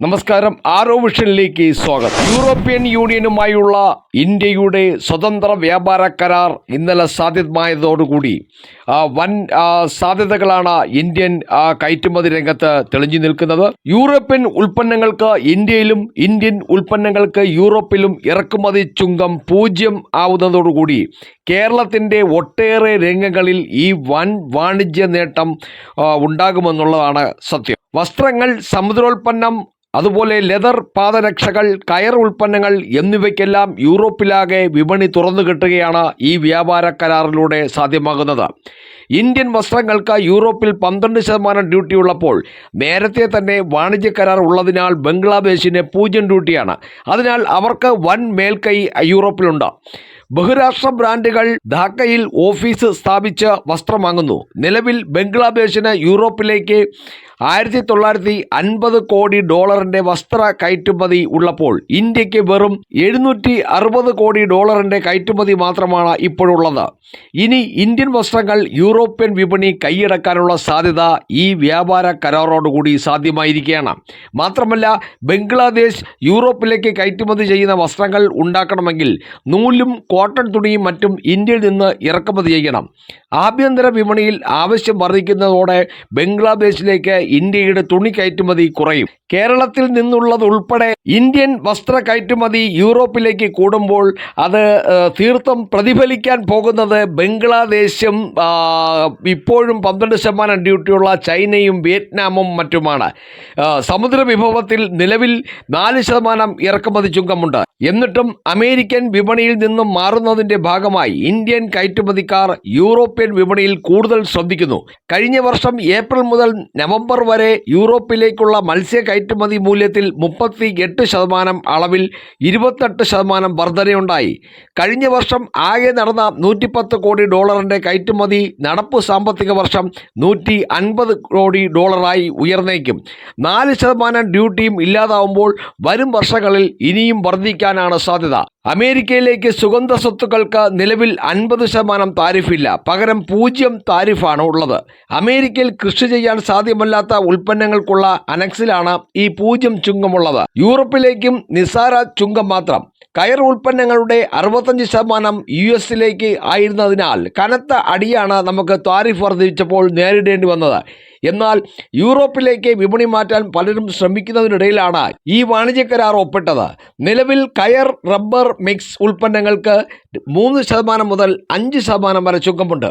നമസ്കാരം. ആരോ വിഷനിലേക്ക് സ്വാഗതം. യൂറോപ്യൻ യൂണിയനുമായുള്ള ഇന്ത്യയുടെ സ്വതന്ത്ര വ്യാപാര കരാർ ഇന്നലെ സാധ്യമായതോടുകൂടി വൻ സാധ്യതകളാണ് ഇന്ത്യൻ കയറ്റുമതി രംഗത്ത് തെളിഞ്ഞു നിൽക്കുന്നത്. യൂറോപ്യൻ ഉൽപ്പന്നങ്ങൾക്ക് ഇന്ത്യയിലും ഇന്ത്യൻ ഉൽപ്പന്നങ്ങൾക്ക് യൂറോപ്പിലും ഇറക്കുമതി ചുങ്കം പൂജ്യം ആവുന്നതോടുകൂടി കേരളത്തിന്റെ ഒട്ടേറെ രംഗങ്ങളിൽ ഈ വൻ വാണിജ്യ നേട്ടം ഉണ്ടാകുമെന്നുള്ളതാണ് സത്യം. വസ്ത്രങ്ങൾ സമുദ്രോൽപ്പന്നം അതുപോലെ ലെതർ പാദരക്ഷകൾ കയർ ഉൽപ്പന്നങ്ങൾ എന്നിവയ്ക്കെല്ലാം യൂറോപ്പിലാകെ വിപണി തുറന്നു കിട്ടുകയാണ് ഈ വ്യാപാര കരാറിലൂടെ സാധ്യമാകുന്നത്. ഇന്ത്യൻ വസ്ത്രങ്ങൾക്ക് യൂറോപ്പിൽ പന്ത്രണ്ട് ശതമാനം ഡ്യൂട്ടി ഉള്ളപ്പോൾ നേരത്തെ തന്നെ വാണിജ്യ കരാർ ഉള്ളതിനാൽ ബംഗ്ലാദേശിന് പൂജ്യം ഡ്യൂട്ടിയാണ്. അതിനാൽ അവർക്ക് വൻ മേൽക്കൈ യൂറോപ്പിലുണ്ട്. ബഹുരാഷ്ട്ര ബ്രാൻഡുകൾ ധാക്കയിൽ ഓഫീസ് സ്ഥാപിച്ച് വസ്ത്രം വാങ്ങുന്നു. നിലവിൽ ബംഗ്ലാദേശിന് യൂറോപ്പിലേക്ക് ആയിരത്തി തൊള്ളായിരത്തി അൻപത് കോടി ഡോളറിന്റെ വസ്ത്ര കയറ്റുമതി ഉള്ളപ്പോൾ ഇന്ത്യയ്ക്ക് വെറും എഴുന്നൂറ്റി അറുപത് കോടി ഡോളറിന്റെ കയറ്റുമതി മാത്രമാണ് ഇപ്പോഴുള്ളത്. ഇനി ഇന്ത്യൻ വസ്ത്രങ്ങൾ യൂറോപ്യൻ വിപണി കൈയടക്കാനുള്ള സാധ്യത ഈ വ്യാപാര കരാറോടുകൂടി സാധ്യമായിരിക്കുകയാണ്. മാത്രമല്ല ബംഗ്ലാദേശ് യൂറോപ്പിലേക്ക് കയറ്റുമതി ചെയ്യുന്ന വസ്ത്രങ്ങൾ ഉണ്ടാക്കണമെങ്കിൽ നൂലും കോട്ടൺ തുണിയും മറ്റും ഇന്ത്യയിൽ നിന്ന് ഇറക്കുമതി ചെയ്യണം. ആഭ്യന്തര വിപണിയിൽ ആവശ്യം വർദ്ധിക്കുന്നതോടെ ബംഗ്ലാദേശിലേക്ക് ഇന്ത്യയുടെ തുണി കയറ്റുമതി കുറയും. കേരളത്തിൽ നിന്നുള്ളത് ഉൾപ്പെടെ ഇന്ത്യൻ വസ്ത്ര കയറ്റുമതി യൂറോപ്പിലേക്ക് കൂടുമ്പോൾ അത് തീർത്ഥം പ്രതിഫലിക്കാൻ പോകുന്നത് ബംഗ്ലാദേശും ഇപ്പോഴും പന്ത്രണ്ട് ശതമാനം ഡ്യൂട്ടിയുള്ള ചൈനയും വിയറ്റ്നാമും മറ്റുമാണ്. സമുദ്ര വിഭവത്തിൽ നിലവിൽ നാല് ശതമാനം ഇറക്കുമതി ചുങ്കമുണ്ട്. എന്നിട്ടും അമേരിക്കൻ വിപണിയിൽ നിന്നും മാറുന്നതിന്റെ ഭാഗമായി ഇന്ത്യൻ കയറ്റുമതിക്കാർ യൂറോപ്യൻ വിപണിയിൽ കൂടുതൽ ശ്രദ്ധിക്കുന്നു. കഴിഞ്ഞ വർഷം ഏപ്രിൽ മുതൽ നവംബർ വരെ യൂറോപ്പിലേക്കുള്ള മത്സ്യ കയറ്റുമതി മൂല്യത്തിൽ മുപ്പത്തി എട്ട് ശതമാനം അളവിൽ ഇരുപത്തെട്ട് ശതമാനം വർധനയുണ്ടായി. കഴിഞ്ഞ വർഷം ആകെ നടന്ന നൂറ്റിപ്പത്ത് കോടി ഡോളറിന്റെ കയറ്റുമതി നടപ്പ് സാമ്പത്തിക വർഷം നൂറ്റി അൻപത് കോടി ഡോളറായി ഉയർന്നേക്കും. നാല് ശതമാനം ഡ്യൂട്ടിയും ഇല്ലാതാവുമ്പോൾ വരും വർഷങ്ങളിൽ ഇനിയും വർദ്ധിക്കാനാണ് സാധ്യത. അമേരിക്കയിലേക്ക് സുഗന്ധ സ്വത്തുക്കൾക്ക് നിലവിൽ അൻപത് ശതമാനം താരിഫില്ല. പകരം പൂജ്യം താരിഫാണ് ഉള്ളത്. അമേരിക്കയിൽ കൃഷി ചെയ്യാൻ സാധ്യമല്ലാത്ത ഉൽപ്പന്നങ്ങൾക്കുള്ള അനക്സിലാണ് ഈ പൂജ്യം ചുങ്കമുള്ളത്. യൂറോപ്പിലേക്കും നിസാര ചുങ്കം മാത്രം. കയർ ഉൽപ്പന്നങ്ങളുടെ അറുപത്തഞ്ച് ശതമാനം യു എസിലേക്ക് ആയിരുന്നതിനാൽ കനത്ത അടിയാണ് നമുക്ക് താരിഫ് വർദ്ധിപ്പിച്ചപ്പോൾ നേരിടേണ്ടി വന്നത്. എന്നാൽ യൂറോപ്പിലേക്ക് വിപണി മാറ്റാൻ പലരും ശ്രമിക്കുന്നതിനിടയിലാണ് ഈ വാണിജ്യ കരാർ ഒപ്പിട്ടത്. നിലവിൽ കയർ റബ്ബർ മിക്സ് ഉൽപ്പന്നങ്ങൾക്ക് മൂന്ന് ശതമാനം മുതൽ അഞ്ച് ശതമാനം വരെ ചുങ്കമുണ്ട്.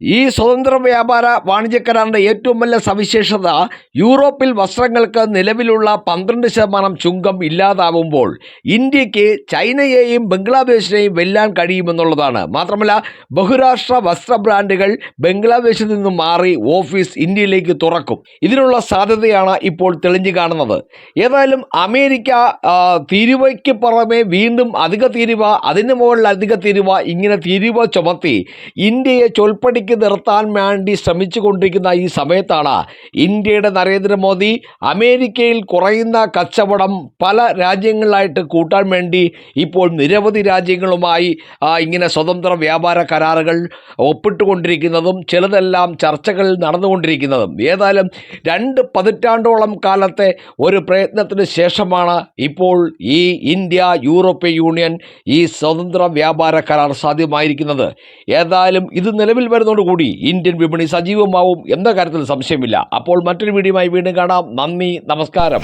ഈ സ്വതന്ത്ര വ്യാപാര വാണിജ്യ കരാറിന്റെ ഏറ്റവും വലിയ സവിശേഷത യൂറോപ്പിൽ വസ്ത്രങ്ങൾക്ക് നിലവിലുള്ള പന്ത്രണ്ട് ശതമാനം ചുങ്കം ഇല്ലാതാവുമ്പോൾ ഇന്ത്യയ്ക്ക് ചൈനയെയും ബംഗ്ലാദേശിനെയും വെല്ലാൻ കഴിയുമെന്നുള്ളതാണ്. മാത്രമല്ല ബഹുരാഷ്ട്ര വസ്ത്ര ബ്രാൻഡുകൾ ബംഗ്ലാദേശിൽ നിന്നും മാറി ഓഫീസ് ഇന്ത്യയിലേക്ക് തുറക്കും. ഇതിനുള്ള സാധ്യതയാണ് ഇപ്പോൾ തെളിഞ്ഞു കാണുന്നത്. ഏതായാലും അമേരിക്ക തീരുവയ്ക്ക് പുറമെ വീണ്ടും അധിക തീരുവ അതിന് മുകളിൽ അധിക തീരുവ ഇങ്ങനെ തീരുവ ചുമത്തി ഇന്ത്യയെ ചൊൽപ്പടിക്ക് നിർത്താൻ വേണ്ടി ശ്രമിച്ചു കൊണ്ടിരിക്കുന്ന ഈ സമയത്താണ് ഇന്ത്യയുടെ നരേന്ദ്രമോദി അമേരിക്കയിൽ കുറയുന്ന കച്ചവടം പല രാജ്യങ്ങളിലായിട്ട് കൂട്ടാൻ വേണ്ടി ഇപ്പോൾ നിരവധി രാജ്യങ്ങളുമായി ഇങ്ങനെ സ്വതന്ത്ര വ്യാപാര കരാറുകൾ ഒപ്പിട്ടുകൊണ്ടിരിക്കുന്നതും ചിലതെല്ലാം ചർച്ചകൾ നടന്നുകൊണ്ടിരിക്കുന്നതും. ഏതായാലും രണ്ട് പതിറ്റാണ്ടോളം കാലത്തെ ഒരു പ്രയത്നത്തിന് ശേഷമാണ് ഇപ്പോൾ ഈ ഇന്ത്യ യൂറോപ്യൻ യൂണിയൻ ഈ സ്വതന്ത്ര വ്യാപാര കരാർ സാധ്യമായിരിക്കുന്നത്. ഏതായാലും ഇത് നിലവിൽ വരുന്നതോടുകൂടി ഇന്ത്യൻ വിപണി സജീവമാവും എന്ന കാര്യത്തിൽ സംശയമില്ല. അപ്പോൾ മറ്റൊരു വീഡിയോയുമായി വീണ്ടും കാണാം. നന്ദി നമസ്കാരം.